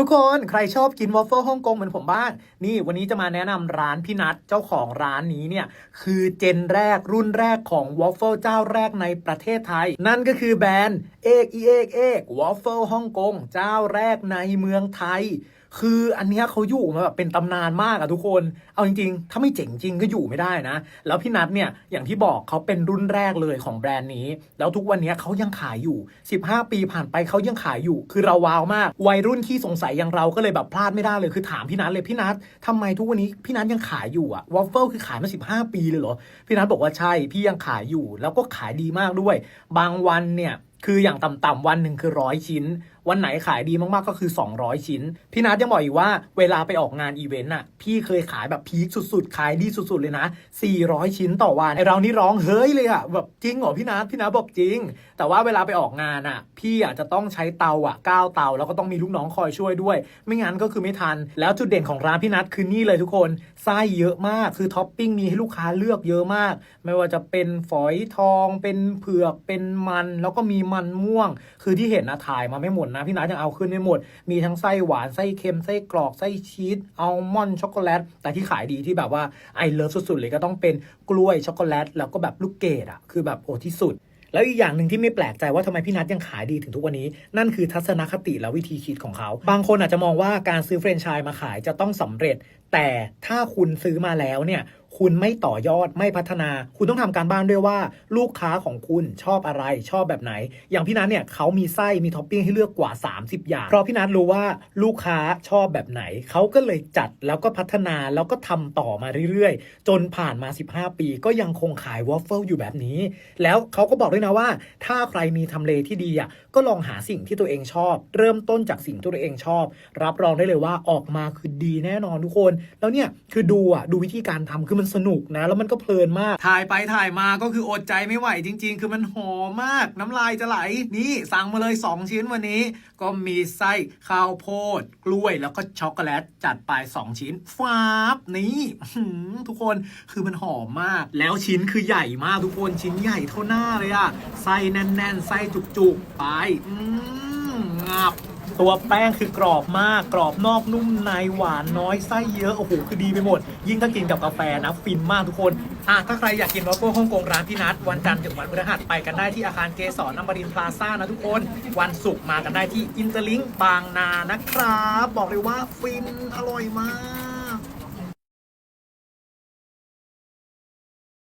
ทุกคนใครชอบกินวอฟเฟิลฮ่องกงเหมือนผมบ้าง นี่วันนี้จะมาแนะนำร้านพี่นัทเจ้าของร้านนี้เนี่ย คือเจนแรกรุ่นแรกของวอฟเฟิลเจ้าแรกในประเทศไทย นั่นก็คือแบรนด์เอกอีเอกเอกวอฟเฟิลฮ่องกงเจ้าแรกในเมืองไทย คืออันเนี้ยเขาอยู่มาแบบเป็นตำนานมากอะทุกคน เอาจริงๆ ถ้าไม่เจ๋งจริงก็อยู่ไม่ได้นะ แล้วพี่นัทเนี่ยอย่างที่บอกเขาเป็นรุ่นแรกเลยของแบรนด์นี้ แล้วทุกวันนี้เขายังขายอยู่ 15 ปีผ่านไปเขายังขายอยู่ คือเราว้าวมาก วัยรุ่นที่สงสัยอย่างเราก็เลยแบบพลาดไม่ได้เลยคือถามพี่นัทเลยพี่นัททำไมทุกวันนี้พี่นัทยังขายอยู่อะวอฟเฟิลคือขายมา 15 ปีเลยเหรอ พี่นัทบอกว่าใช่พี่ยังขายอยู่ แล้วก็ขายดีมากด้วย บางวันเนี่ยคืออย่างต่ำๆวันหนึ่งคือร้อยชิ้น วันไหนขายดีมากๆก็คือ 200 ชิ้น พี่นัทยังบอกอีกว่าเวลาไปออกงานอีเวนต์อะพี่เคยขายแบบพีคสุดๆ ขายดีสุดๆเลยนะ 400 ชิ้นต่อวันไอเรานี่ร้องเฮ้ยเลยอะแบบจริงเหรอพี่นัทพี่นัทบอกจริง แต่ว่าเวลาไปออกงานอะ พี่อะจะต้องใช้เตาอะ9เตาแล้วก็ต้องมีลูกน้องคอยช่วยด้วย ไม่งั้นก็คือไม่ทัน แล้วจุดเด่นของร้านพี่นัทคือนี่เลยทุกคนไส้เยอะมากคือท็อปปิ้งมีให้ลูกค้าเลือกเยอะมาก ไม่ว่าจะเป็นฝอยทองเป็นเผือกเป็นมัน แล้วก็มีมันม่วง คือที่เห็นนะถ่ายมาไม่หมดนะพี่นัทยังเอาขึ้นไม่หมด มีทั้งไส้หวานไส้เค็มไส้กรอกไส้ชีสอัลมอนด์ช็อกโกแลตแต่ที่ขายดีที่แบบว่าไอเลิฟสุดๆเลยก็ต้องเป็นกล้วยช็อกโกแลตแล้วก็แบบลูกเกดอะคือแบบโอ้ที่สุดแล้วอีกอย่างหนึ่งที่ไม่แปลกใจว่าทำไมพี่นัทยังขายดีถึงทุกวันนี้ นั่นคือทัศนคติและวิธีคิดของเขา บางคนอาจจะมองว่าการซื้อแฟรนไชส์มาขายจะต้องสำเร็จ แต่ถ้าคุณซื้อมาแล้วเนี่ย คุณไม่ต่อยอดไม่พัฒนา คุณต้องทำการบ้านด้วยว่า ลูกค้าของคุณชอบอะไรชอบแบบไหน อย่างพี่นัทเนี่ยเขามีไส้มีท็อปปิ้งให้เลือกกว่า 30 อย่าง เพราะพี่นัทรู้ว่าลูกค้าชอบแบบไหน เขาก็เลยจัดแล้วก็พัฒนาแล้วก็ทำต่อมาเรื่อยๆ จนผ่านมา 15 ปี ก็ยังคงขายวอฟเฟิลอยู่แบบนี้ แล้วเขาก็บอกด้วยนะว่า ถ้าใครมีทำเลที่ดีอะก็ลองหาสิ่งที่ตัวเองชอบ เริ่มต้นจากสิ่งที่ตัวเองชอบ รับรองได้เลยว่าออกมาคือดีแน่นอนทุกคน แล้วเนี่ยคือดูอะดูวิธีการทำคือมันสนุกนะ แล้วมันก็เพลินมาก ถ่ายไปถ่ายมาก็คืออดใจไม่ไหวจริง ๆ คือมันหอมมาก น้ำลายจะไหลนี่สั่งมาเลย 2 ชิ้นวันนี้ ก็มีไส้ข้าวโพด กล้วยแล้วก็ช็อกโกแลตจัดไป 2 ชิ้นฟาบนี้ทุกคนคือมันหอมมาก แล้วชิ้นคือใหญ่มากทุกคนชิ้นใหญ่เท่าหน้าเลยอะไส้แน่นๆไส้จุกๆไปอืมงับ ตัวแป้งคือกรอบมากกรอบนอกนุ่มในหวานน้อยไส้เยอะโอ้โหคือดีไปหมด ยิ่งถ้ากินกับกาแฟนะฟินมากทุกคนอะถ้าใครอยากกินวอฟเฟิลฮ่องกงร้านพี่นัทวันจันทร์ถึงวันพฤหัสไปกันได้ที่อาคารเกสรน้ำมรินพลาซ่านะทุกคน วันศุกร์มากันได้ที่อินเตอร์ลิงบางนานะครับ บอกเลยว่าฟินอร่อยมาก